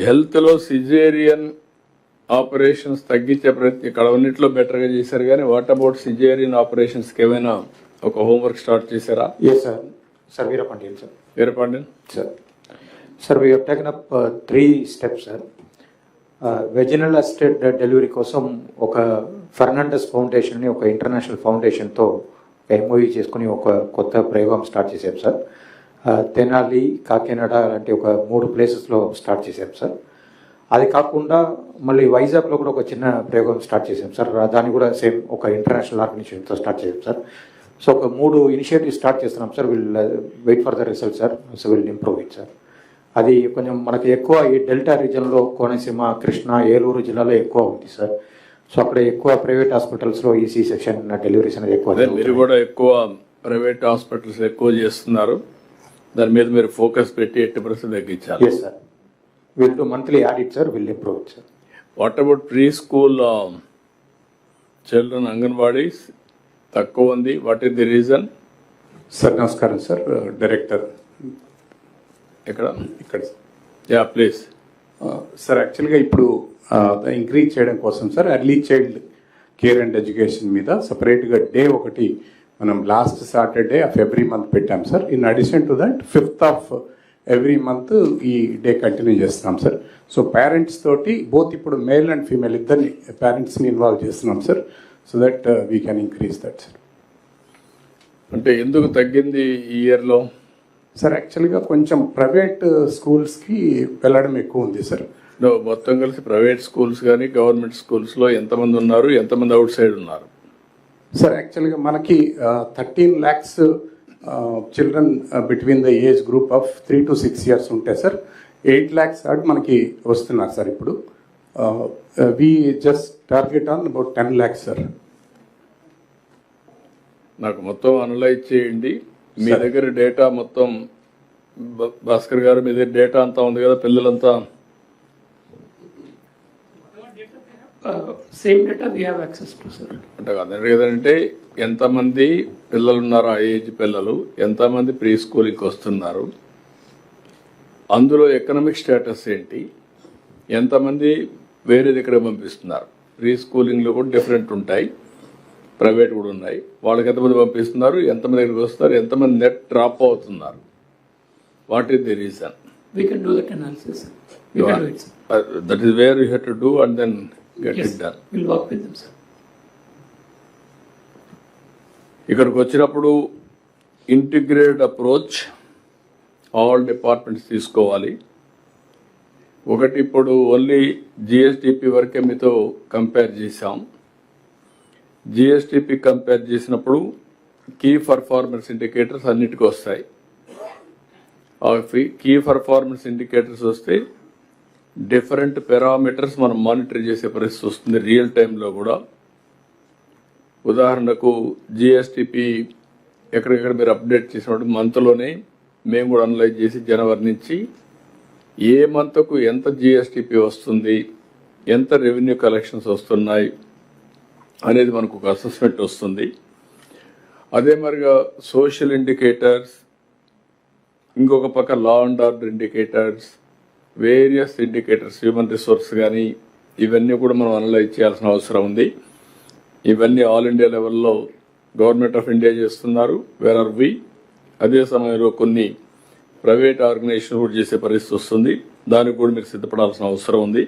హెల్త్లో caesarean operations తగ్గించే ప్రయత్నం ఇక్కడ అన్నింటిలో బెటర్గా చేశారు కానీ వాట్ అబౌట్ సిజేరియన్ ఆపరేషన్స్కి ఏమైనా ఒక హోంవర్క్ స్టార్ట్ చేశారా? Yes sir sir Veerapandian sir Veerapandian? Sir sir we taken up three steps sir vaginal assisted delivery కోసం ఒక ఫెర్నాండస్ ఫౌండేషన్ని ఒక ఇంటర్నేషనల్ ఫౌండేషన్తో ఎంఓఈ చేసుకుని ఒక కొత్త ప్రయోగం స్టార్ట్ చేశాం సార్ తెనాలి కాకినాడ లాంటి ఒక మూడు ప్లేసెస్లో స్టార్ట్ చేశాం సార్ అది కాకుండా మళ్ళీ వైజాగ్లో కూడా ఒక చిన్న ప్రయోగం స్టార్ట్ చేసాం సార్ దాన్ని కూడా సేమ్ ఒక ఇంటర్నేషనల్ ఆర్గనైజేషన్తో స్టార్ట్ చేసాం సార్ సో ఒక మూడు ఇనిషియేటివ్ స్టార్ట్ చేస్తున్నాం sir will wait for the result sir so will improve it sir అది కొంచెం మనకి ఎక్కువ ఈ డెల్టా రీజన్లో కోనసీమ కృష్ణా ఏలూరు జిల్లాలో ఎక్కువ ఉంది సార్ సో అక్కడ ఎక్కువ ప్రైవేట్ హాస్పిటల్స్లో ఈసీ సెక్షన్ డెలివరీస్ అనేది ఎక్కువ మీరు కూడా ఎక్కువ ప్రైవేట్ హాస్పిటల్స్ ఎక్కువ చేస్తున్నారు. దాని మీద మీరు ఫోకస్ పెట్టి ఎట్టి పరిస్థితి తగ్గించాలి. Yes sir will monthly audit sir will improve it sir what about preschool children anganwadis తక్కువ ఉంది. What is the reason sir నమస్కారం సార్ డైరెక్టర్ ఇక్కడ ఇక్కడ యా ప్లీజ్ సార్ యాక్చువల్గా ఇప్పుడు ఇంక్రీజ్ చేయడం కోసం sir early child care and education మీద సపరేట్గా డే ఒకటి మనం last Saturday of every month పెట్టాం sir in addition to that fifth of every month ఈ డే కంటిన్యూ చేస్తున్నాం సార్ సో పేరెంట్స్ తోటి బోత్ ఇప్పుడు మేల్ అండ్ ఫీమేల్ ఇద్దరిని పేరెంట్స్ని ఇన్వాల్వ్ చేస్తున్నాం sir so that we can increase that sir అంటే ఎందుకు తగ్గింది ఈ ఇయర్లో సార్ యాక్చువల్గా కొంచెం ప్రైవేట్ స్కూల్స్కి వెళ్ళడం ఎక్కువ ఉంది సార్ మొత్తం కలిసి ప్రైవేట్ స్కూల్స్ కానీ గవర్నమెంట్ స్కూల్స్లో ఎంతమంది ఉన్నారు ఎంతమంది అవుట్ సైడ్ ఉన్నారు? సార్ యాక్చువల్గా మనకి thirteen lakhs children between the age group of three to six years ఉంటాయి సార్ ఎయిట్ ల్యాక్స్ ఆడ్ మనకి వస్తున్నారు సార్ ఇప్పుడు. We just target on about ten lakhs sir నాకు మొత్తం అనలైజ్ చేయండి. మీ. దగ్గర డేటా మొత్తం భాస్కర్ గారు మీ దగ్గర డేటా అంతా ఉంది కదా పిల్లలంతా? Same data we have access to, sir. అంటే ఎంతమంది పిల్లలు ఉన్నారు ఆ ఏజ్ పిల్లలు ఎంతమంది ప్రీ స్కూలింగ్కి వస్తున్నారు అందులో ఎకనామిక్ స్టేటస్ ఏంటి ఎంతమంది వేరే దగ్గర పంపిస్తున్నారు. ప్రీ స్కూలింగ్లో కూడా డిఫరెంట్ ఉంటాయి ప్రైవేట్ కూడా ఉన్నాయి. వాళ్ళకి ఎంతమంది పంపిస్తున్నారు ఎంతమంది దగ్గరికి వస్తున్నారు ఎంతమంది నెట్ డ్రాప్ అవుతున్నారు. What is the reason can do it, sir. That is where you have to do and then get Yes, it done we'll work with them, sir. ఇక్కడికి వచ్చినప్పుడు ఇంటిగ్రేటెడ్ అప్రోచ్ ఆల్ డిపార్ట్మెంట్స్ తీసుకోవాలి. ఒకటి ఇప్పుడు only GSTP వరకే మీతో compare చేసాం GSTP compare చేసినప్పుడు key performance indicators అన్నిటికీ వస్తాయి. ఆ కీ పర్ఫార్మెన్స్ ఇండికేటర్స్ వస్తే డిఫరెంట్ పారామీటర్స్ మనం మానిటర్ చేసే పరిస్థితి వస్తుంది రియల్ టైంలో కూడా. ఉదాహరణకు జిఎస్టిపి ఎక్కడెక్కడ మీరు అప్డేట్ చేసినప్పుడు మంత్లోనే మేము కూడా అనలైజ్ చేసి జనవరి నుంచి ఏ మంత్కు ఎంత జిఎస్టిపి వస్తుంది ఎంత రెవెన్యూ కలెక్షన్స్ వస్తున్నాయి అనేది మనకు ఒక అసెస్మెంట్ వస్తుంది. అదే మరిగా సోషల్ ఇండికేటర్స్ ఇంకొక పక్క law and order indicators various indicators human resource కానీ ఇవన్నీ కూడా మనం అనలైజ్ చేయాల్సిన అవసరం ఉంది. ఇవన్నీ ఆల్ ఇండియా లెవెల్లో గవర్నమెంట్ ఆఫ్ ఇండియా చేస్తున్నారు. వేర్ ఆర్ వి అదే సమయంలో కొన్ని ప్రైవేట్ ఆర్గనైజేషన్ కూడా చేసే పరిస్థితి వస్తుంది. దానికి కూడా మీరు సిద్ధపడాల్సిన అవసరం ఉంది.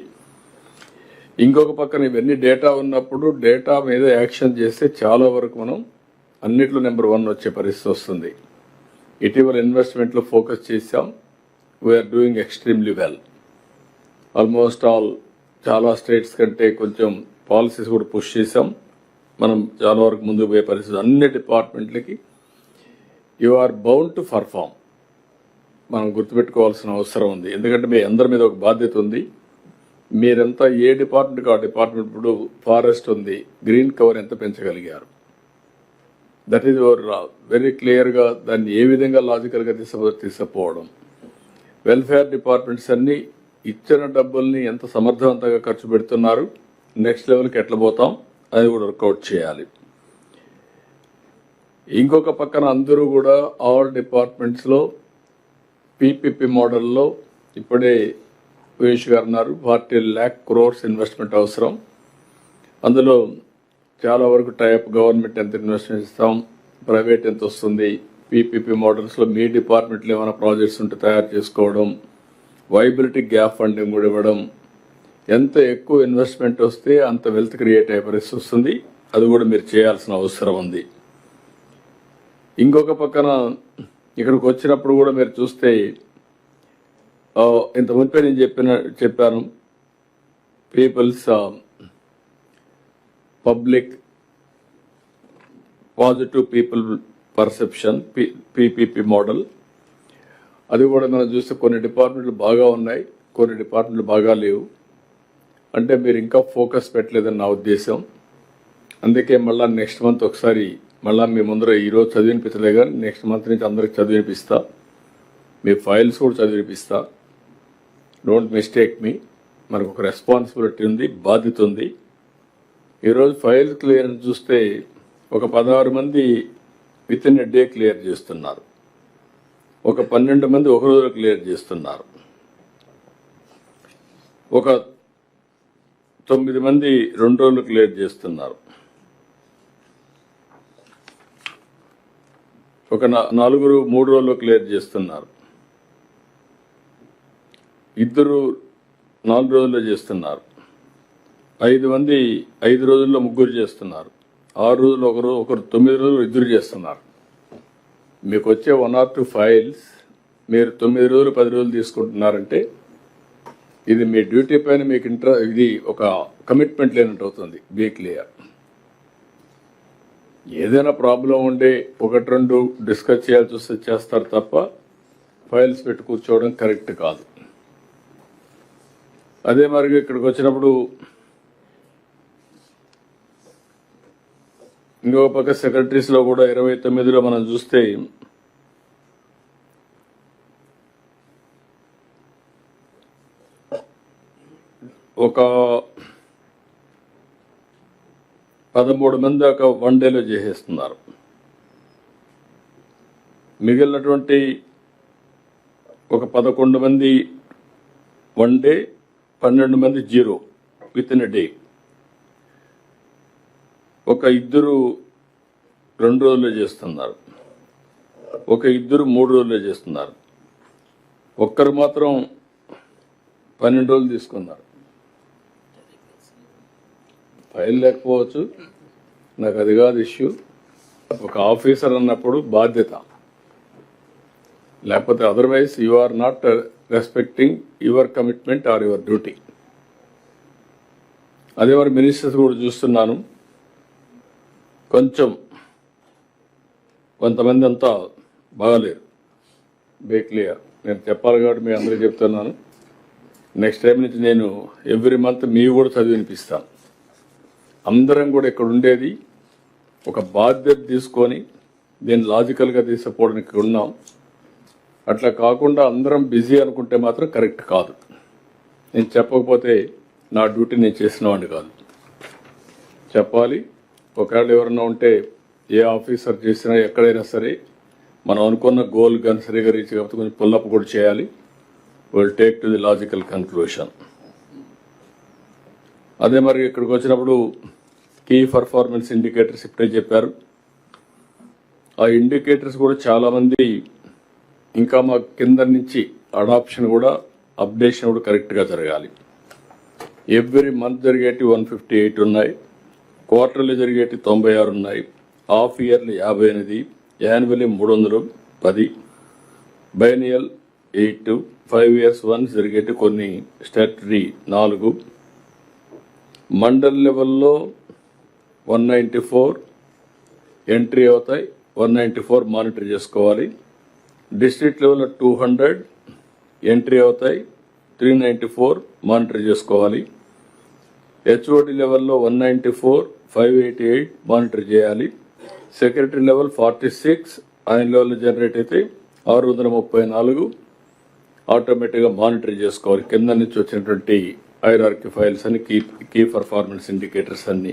ఇంకొక పక్కన ఇవన్నీ డేటా ఉన్నప్పుడు డేటా మీద యాక్షన్ చేస్తే చాలా వరకు మనం అన్నిట్లో నెంబర్ వన్ వచ్చే పరిస్థితి వస్తుంది. ఇటీవల ఇన్వెస్ట్మెంట్లో ఫోకస్ చేశాం. We are doing extremely well almost all చాలా స్టేట్స్ కంటే కొంచెం పాలసీస్ కూడా పుష్ చేసాం మనం చాలా వరకు ముందుకు పోయే పరిస్థితి అన్ని డిపార్ట్మెంట్లకి. You are bound to perform మనం గుర్తుపెట్టుకోవాల్సిన అవసరం ఉంది. ఎందుకంటే మీ అందరి మీద ఒక బాధ్యత ఉంది. మీరంతా ఏ డిపార్ట్మెంట్కి ఆ డిపార్ట్మెంట్ ఇప్పుడు ఫారెస్ట్ ఉంది గ్రీన్ కవర్ ఎంత పెంచగలిగారు? దట్ ఈజ్ యువర్ వెరీ క్లియర్గా దాన్ని ఏ విధంగా లాజికల్గా తీసుకో తీసుకుపోవడం. వెల్ఫేర్ డిపార్ట్మెంట్స్ అన్ని ఇచ్చిన డబ్బుల్ని ఎంత సమర్థవంతంగా ఖర్చు పెడుతున్నారు నెక్స్ట్ లెవెల్కి ఎట్లా పోతాం అది కూడా వర్కౌట్ చేయాలి. ఇంకొక పక్కన అందరూ కూడా ఆల్ డిపార్ట్మెంట్స్లో పీపీపీ మోడల్లో ఇప్పుడే పీయూష్ గారు అన్నారు ఫార్టీ ల్యాక్ క్రోర్స్ ఇన్వెస్ట్మెంట్ అవసరం. అందులో చాలా వరకు టైప్ గవర్నమెంట్ ఎంత ఇన్వెస్ట్మెంట్ ఇస్తాం ప్రైవేట్ ఎంత వస్తుంది పీపీపీ మోడల్స్లో మీ డిపార్ట్మెంట్లో ఏమైనా ప్రాజెక్ట్స్ ఉంటే తయారు చేసుకోవడం వైబిలిటీ గ్యాప్ ఫండింగ్ కూడా ఇవ్వడం ఎంత ఎక్కువ ఇన్వెస్ట్మెంట్ వస్తే అంత వెల్త్ క్రియేట్ అయ్యే పరిస్థితి వస్తుంది. అది కూడా మీరు చేయాల్సిన అవసరం ఉంది. ఇంకొక పక్కన ఇక్కడికి వచ్చినప్పుడు కూడా మీరు చూస్తే ఇంత మునిపే నేను చెప్పిన చెప్పాను peoples public positive people perception PPP model. అది కూడా మనం చూస్తే కొన్ని డిపార్ట్మెంట్లు బాగా ఉన్నాయి కొన్ని డిపార్ట్మెంట్లు బాగా లేవు. అంటే మీరు ఇంకా ఫోకస్ పెట్టలేదని నా ఉద్దేశం. అందుకే మళ్ళీ నెక్స్ట్ మంత్ ఒకసారి మళ్ళీ మీ ముందర ఈరోజు చదివినిపించలే కానీ నెక్స్ట్ మంత్ నుంచి అందరికి చదివినిపిస్తా. మీ ఫైల్స్ కూడా చదివినిపిస్తా. డోంట్ మిస్టేక్ మీ మనకు ఒక రెస్పాన్సిబిలిటీ ఉంది బాధ్యత ఉంది. ఈరోజు ఫైల్ క్లియర్ చూస్తే ఒక పదహారు మంది with in a day clear చేస్తున్నారు. ఒక పన్నెండు మంది ఒక రోజు క్లియర్ చేస్తున్నారు. ఒక తొమ్మిది మంది రెండు రోజులు క్లియర్ చేస్తున్నారు. ఒక నలుగురు మూడు రోజులు క్లియర్ చేస్తున్నారు. ఇద్దరు నాలుగు రోజుల్లో చేస్తున్నారు. ఐదు మంది ఐదు రోజుల్లో ముగ్గురు చేస్తున్నారు. ఆరు రోజులు ఒకరు ఒకరు తొమ్మిది రోజులు ఇద్దరు చేస్తున్నారు. మీకు వచ్చే వన్ ఆర్ టూ ఫైల్స్ మీరు తొమ్మిది రోజులు పది రోజులు తీసుకుంటున్నారంటే ఇది మీ డ్యూటీ పైన మీకు ఇంట్రా ఇది ఒక కమిట్మెంట్ లేనట్టు అవుతుంది బీ ఏదైనా ప్రాబ్లం ఉంటే ఒకటి రెండు డిస్కస్ చేయాల్సి వస్తే చేస్తారు తప్ప ఫైల్స్ పెట్టి కూర్చోవడం కరెక్ట్ కాదు. అదే మరి ఇక్కడికి వచ్చినప్పుడు ఇంకో పక్క సెక్రటరీస్లో కూడా ఇరవై తొమ్మిదిలో మనం చూస్తే ఒక పదమూడు మంది దాకా వన్ డేలో చేసేస్తున్నారు. మిగిలినటువంటి ఒక పదకొండు మంది వన్ డే పన్నెండు మంది zero with in a day. ఒక ఇద్దరు రెండు రోజుల్లో చేస్తున్నారు. ఒక ఇద్దరు మూడు రోజుల్లో చేస్తున్నారు. ఒక్కరు మాత్రం పన్నెండు రోజులు తీసుకున్నారు. ఫైల్ లేకపోవచ్చు. నాకు అది కాదు ఇష్యూ. ఒక ఆఫీసర్ అన్నప్పుడు బాధ్యత. లేకపోతే otherwise you are not respecting your commitment or your duty. అదే వారి మినిస్టర్స్ కూడా చూస్తున్నాను. కొంచెం కొంతమంది అంతా బాగాలేరు బేక్లియర్ నేను చెప్పాలి కాబట్టి మీ అందరికీ చెప్తున్నాను. నెక్స్ట్ టైం నుంచి నేను ఎవ్రీ మంత్ మీ కూడా చదివినిపిస్తాను అందరం కూడా ఇక్కడ ఉండేది ఒక బాధ్యత తీసుకొని దీన్ని లాజికల్గా తీసుకుపోవడానికి ఇక్కడ ఉన్నాం. అట్లా కాకుండా అందరం బిజీ అనుకుంటే మాత్రం కరెక్ట్ కాదు. నేను చెప్పకపోతే నా డ్యూటీ నేను చేసిన వాడిని కాదు. చెప్పాలి. ఒకవేళ ఎవరన్నా ఉంటే ఏ ఆఫీసర్ చేసినా ఎక్కడైనా సరే మనం అనుకున్న గోల్ గన్ సరిగా రీచ్ కాకపోతే కొంచెం పుల్లప్ కూడా చేయాలి. Will take to the logical conclusion అదే మరి ఇక్కడికి వచ్చినప్పుడు కీ పర్ఫార్మెన్స్ ఇండికేటర్స్ ఇప్పుడే చెప్పారు. ఆ ఇండికేటర్స్ కూడా చాలామంది ఇంకా మా కింద నుంచి అడాప్షన్ కూడా అప్డేషన్ కూడా కరెక్ట్గా జరగాలి. ఎవ్రీ మంత్ జరిగేటి వన్ ఫిఫ్టీ ఎయిట్ ఉన్నాయి. క్వార్టర్లీ జరిగేటి తొంభై ఆరు ఉన్నాయి హాఫ్ ఇయర్లీ యాభై ఎనిమిది యాన్యువల్లీ మూడు వందలు పది biennial eight five years one జరిగేటి కొన్ని స్టాటరీ నాలుగు. మండల్ లెవెల్లో వన్ నైంటీ ఫోర్ ఎంట్రీ అవుతాయి వన్ నైంటీ ఫోర్ మానిటర్ చేసుకోవాలి. డిస్ట్రిక్ట్ లెవెల్లో టూ హండ్రెడ్ ఎంట్రీ అవుతాయి త్రీ నైంటీ ఫోర్ మానిటర్ చేసుకోవాలి. హెచ్ఓడి లెవెల్లో one ninety four five eighty eight monitor చేయాలి. సెక్రటరీ లెవెల్ ఫార్టీ సిక్స్ ఆయన లెవెల్ జనరేట్ అయితే ఆరు వందల ముప్పై నాలుగు. ఆటోమేటిక్గా మానిటర్ చేసుకోవాలి. కింద నుంచి వచ్చినటువంటి ఐఆర్కి ఫైల్స్ అని కీ కీ పర్ఫార్మెన్స్ ఇండికేటర్స్ అన్నీ.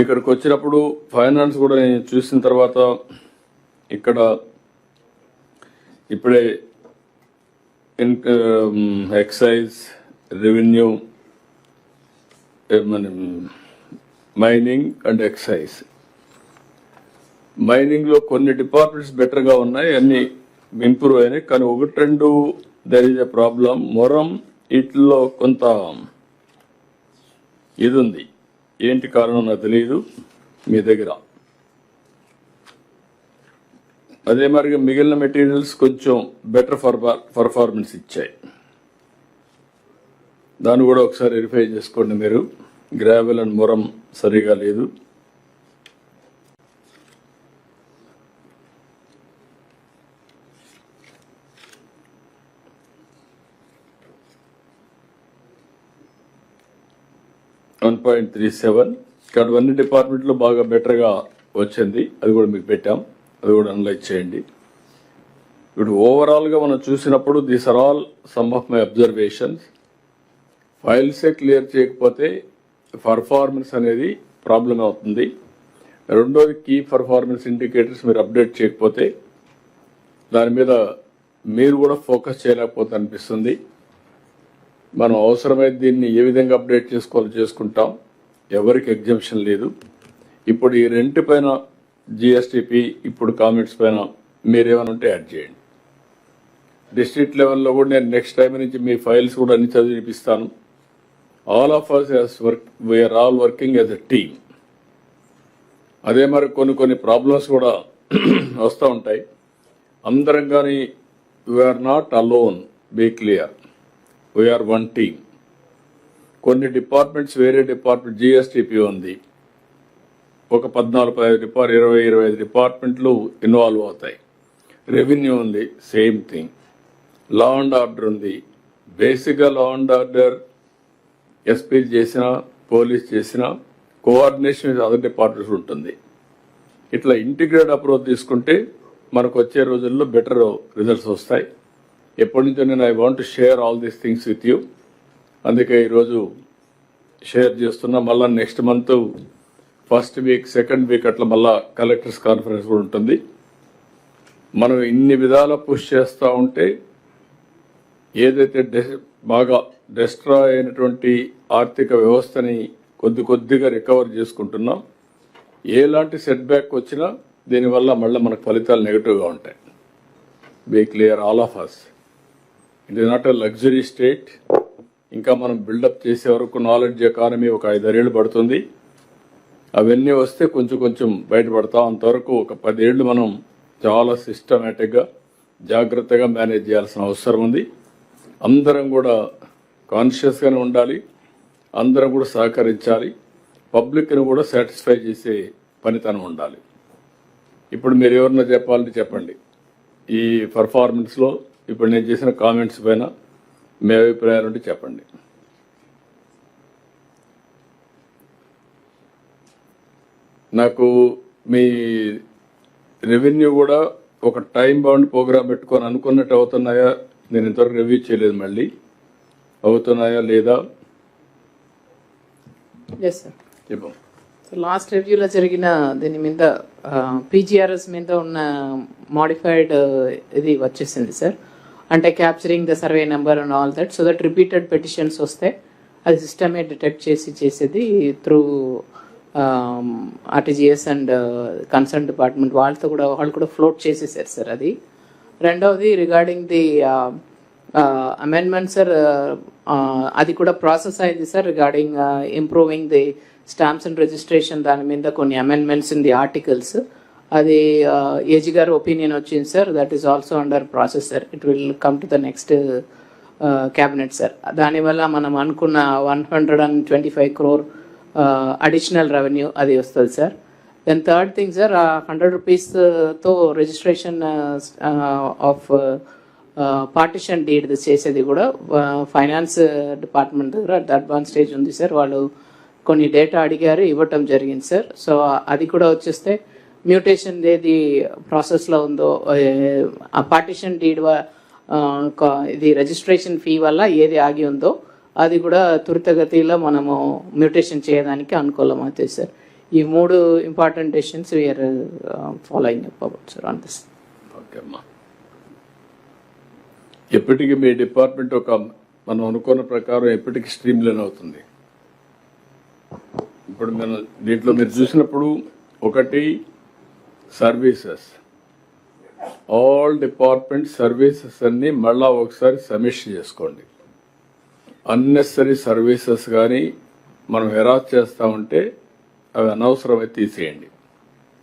ఇక్కడికి వచ్చినప్పుడు ఫైనాన్స్ కూడా నేను చూసిన తర్వాత ఇక్కడ ఇప్పుడే ఇన్ ఎక్సైజ్ రెవెన్యూ Eh, మన మైనింగ్ అండ్ ఎక్సైజ్ మైనింగ్లో కొన్ని డిపార్ట్మెంట్స్ బెటర్గా ఉన్నాయి అన్ని ఇంప్రూవ్ అయినాయి కానీ ఒకటి రెండు దర్ ఇస్ ఎ ప్రాబ్లం మొరం వీటిల్లో కొంత ఇది ఉంది ఏంటి కారణం నాకు తెలియదు మీ దగ్గర. అదే మరి మిగిలిన మెటీరియల్స్ కొంచెం బెటర్ పర్ఫార్మెన్స్ ఇచ్చాయి. దాన్ని కూడా ఒకసారి వెరిఫై చేసుకోండి మీరు. గ్రావెల్ అండ్ మొరం సరిగా లేదు. One point three seven. ఇక్కడ అన్ని డిపార్ట్మెంట్లో బాగా బెటర్గా వచ్చింది. అది కూడా మీకు పెట్టాం. అది కూడా అనలైజ్ చేయండి. ఇప్పుడు ఓవరాల్గా మనం చూసినప్పుడు these are all some of my observations ఫైల్సే clear చేయకపోతే పర్ఫార్మెన్స్ అనేది ప్రాబ్లం అవుతుంది. రెండోది కీ పర్ఫార్మెన్స్ ఇండికేటర్స్ మీరు అప్డేట్ చేయకపోతే దాని మీద మీరు కూడా ఫోకస్ చేయలేకపోతే అనిపిస్తుంది. మనం అవసరమైతే దీన్ని ఏ విధంగా అప్డేట్ చేసుకోవాలో చేసుకుంటాం. ఎవరికి ఎగ్జంప్షన్ లేదు. ఇప్పుడు ఈ రెంట్ పైన జిఎస్టిపి ఇప్పుడు కామెంట్స్ పైన మీరేమైనా ఉంటే యాడ్ చేయండి. డిస్ట్రిక్ట్ లెవెల్లో కూడా నేను నెక్స్ట్ టైం నుంచి మీ ఫైల్స్ కూడా అన్ని చదివిపిస్తాను. All of us as work we are all working as a team అదే మరి కొన్ని కొన్ని ప్రాబ్లమ్స్ కూడా వస్తూ ఉంటాయి. అందరం కానీ we are not alone be clear we are one team కొన్ని డిపార్ట్మెంట్స్ వేరే డిపార్ట్మెంట్ జిఎస్టిపి ఉంది. ఒక పద్నాలుగు పదహైదు డిపార్ట్ ఇరవై ఇరవై ఐదు డిపార్ట్మెంట్లు ఇన్వాల్వ్ అవుతాయి. రెవెన్యూ ఉంది same thing law and order ఉంది. బేసిక్గా లా అండ్ ఆర్డర్ ఎస్పీ చేసినా పోలీస్ చేసినా కోఆర్డినేషన్ విత్ అదర్ డిపార్ట్మెంట్స్ ఉంటుంది. ఇట్లా ఇంటిగ్రేట్ అప్రోచ్ తీసుకుంటే మనకు వచ్చే రోజుల్లో బెటర్ రిజల్ట్స్ వస్తాయి. ఎప్పటి నుంచో నేను I want share all these things with you. అందుకే ఈరోజు షేర్ చేస్తున్నా. మళ్ళీ next month first week second week అట్లా మళ్ళా కలెక్టర్స్ కాన్ఫరెన్స్ కూడా ఉంటుంది. మనం ఇన్ని విధాల పుష్ చేస్తూ ఉంటే ఏదైతే డె- బాగా డిస్ట్రాయ్ అయినటువంటి ఆర్థిక వ్యవస్థని కొద్ది కొద్దిగా రికవర్ చేసుకుంటున్నాం. ఎలాంటి సెట్ బ్యాక్ వచ్చినా దీనివల్ల మళ్ళీ మనకు ఫలితాలు నెగిటివ్గా ఉంటాయి. Be clear all of us it is not a luxury state ఇంకా మనం బిల్డప్ చేసే వరకు నాలెడ్జ్ ఎకానమీ ఒక ఐదారేళ్ళు పడుతుంది. అవన్నీ వస్తే కొంచెం కొంచెం బయటపడతాం అంతవరకు ఒక పదేళ్ళు మనం చాలా సిస్టమేటిక్గా జాగ్రత్తగా మేనేజ్ చేయాల్సిన అవసరం ఉంది. అందరం కూడా కాన్షియస్గానే ఉండాలి అందరం కూడా సహకరించాలి పబ్లిక్ని కూడా సాటిస్ఫై చేసే పనితనం ఉండాలి. ఇప్పుడు మీరు ఎవరన్నా చెప్పాలంటే చెప్పండి. ఈ పర్ఫార్మెన్స్లో ఇప్పుడు నేను చేసిన కామెంట్స్ పైన మీ అభిప్రాయాలు ఉంటే చెప్పండి. నాకు మీ రెవెన్యూ కూడా ఒక టైం బౌండ్ ప్రోగ్రామ్ పెట్టుకొని అనుకున్నట్టు అవుతున్నాయా? నేను ఇంతవరకు రివ్యూ చేయలేదు మళ్ళీ. అవుతున్నాయా లేదా? ఎస్ సార్ చెప్పు. లాస్ట్ రివ్యూలో జరిగిన దీని మీద పీజీఆర్ఎస్ మీద ఉన్న మాడిఫైడ్ ఇది వచ్చేసింది సార్ అంటే capturing the survey number and all that so that repeated petitions వస్తే అది సిస్టమే డిటెక్ట్ చేసి చేసేది through RTGS and concern department వాళ్ళతో కూడా వాళ్ళు కూడా ఫ్లోట్ చేసేసారు సార్ అది. రెండవది రిగార్డింగ్ ది అమెండ్మెంట్ సార్ అది కూడా ప్రాసెస్ అయింది sir regarding improving the stamps and registration దాని మీద కొన్ని అమెండ్మెంట్స్ ఇన్ ది ఆర్టికల్స్ అది ఏజీ గారు ఒపీనియన్ వచ్చింది sir that is also under process sir it will come to the next cabinet sir దానివల్ల మనం అనుకున్న one hundred and twenty five crore additional revenue అది వస్తుంది sir then third thing sir hundred రూపీస్తో registration of partition deed చేసేది కూడా uh, finance department uh, దగ్గర advance stage ఉంది sir వాళ్ళు కొన్ని డేటా అడిగారు ఇవ్వటం జరిగింది సార్ సో అది కూడా వచ్చేస్తే మ్యూటేషన్ ఏది ప్రాసెస్లో ఉందో ఆ పార్టిషన్ డీడ్ ఇది రిజిస్ట్రేషన్ ఫీ వల్ల ఏది ఆగి ఉందో అది కూడా త్వరితగతిలో మనము మ్యూటేషన్ చేయడానికి అనుకూలం అవుతుంది సార్ ఈ మూడు important decisions we are following up about sir on this okay అమ్మా ఎప్పటికీ మీ డిపార్ట్మెంట్ ఒక మనం అనుకున్న ప్రకారం ఎప్పటికీ స్ట్రీమ్ లైన్ అవుతుంది? ఇప్పుడు మనం దీంట్లో మీరు చూసినప్పుడు ఒకటి సర్వీసెస్ ఆల్ డిపార్ట్మెంట్ సర్వీసెస్ అన్ని మళ్ళా ఒకసారి సమీక్ష చేసుకోండి. అన్నెసరీ సర్వీసెస్ కానీ మనం హెరాస్ చేస్తూ ఉంటే అవి అనవసరమై తీసేయండి.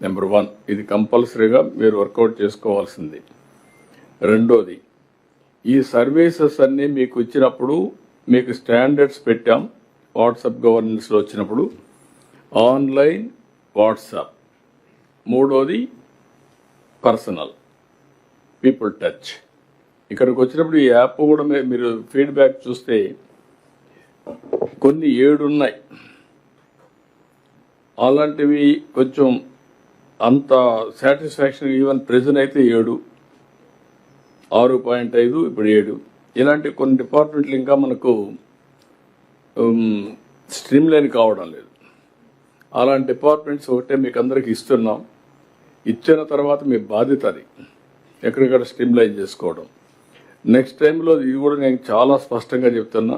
నెంబర్ వన్ ఇది కంపల్సరీగా మీరు వర్కౌట్ చేసుకోవాల్సింది. రెండోది ఈ సర్వీసెస్ అన్నీ మీకు ఇచ్చినప్పుడు మీకు స్టాండర్డ్స్ పెట్టాం. వాట్సాప్ గవర్నెన్స్లో వచ్చినప్పుడు ఆన్లైన్ వాట్సాప్. మూడోది పర్సనల్ పీపుల్ టచ్. ఇక్కడికి వచ్చినప్పుడు ఈ యాప్ కూడా మీరు ఫీడ్బ్యాక్ చూస్తే కొన్ని ఏడు ఉన్నాయి అలాంటివి కొంచెం అంత సాటిస్ఫాక్షన్ ఈవెన్ ప్రెజెంట్ అయితే ఏడు. ఆరు పాయింట్ ఐదు ఇప్పుడు ఏడు. ఇలాంటి కొన్ని డిపార్ట్మెంట్లు ఇంకా మనకు స్ట్రీమ్ లైన్ కావడం లేదు. అలాంటి డిపార్ట్మెంట్స్ ఒకటే మీకు అందరికి ఇస్తున్నాం. ఇచ్చిన తర్వాత మీ బాధ్యత అది. ఎక్కడికక్కడ స్ట్రీమ్ లైన్ చేసుకోవడం. నెక్స్ట్ టైంలో ఇది కూడా నేను చాలా స్పష్టంగా చెప్తున్నా.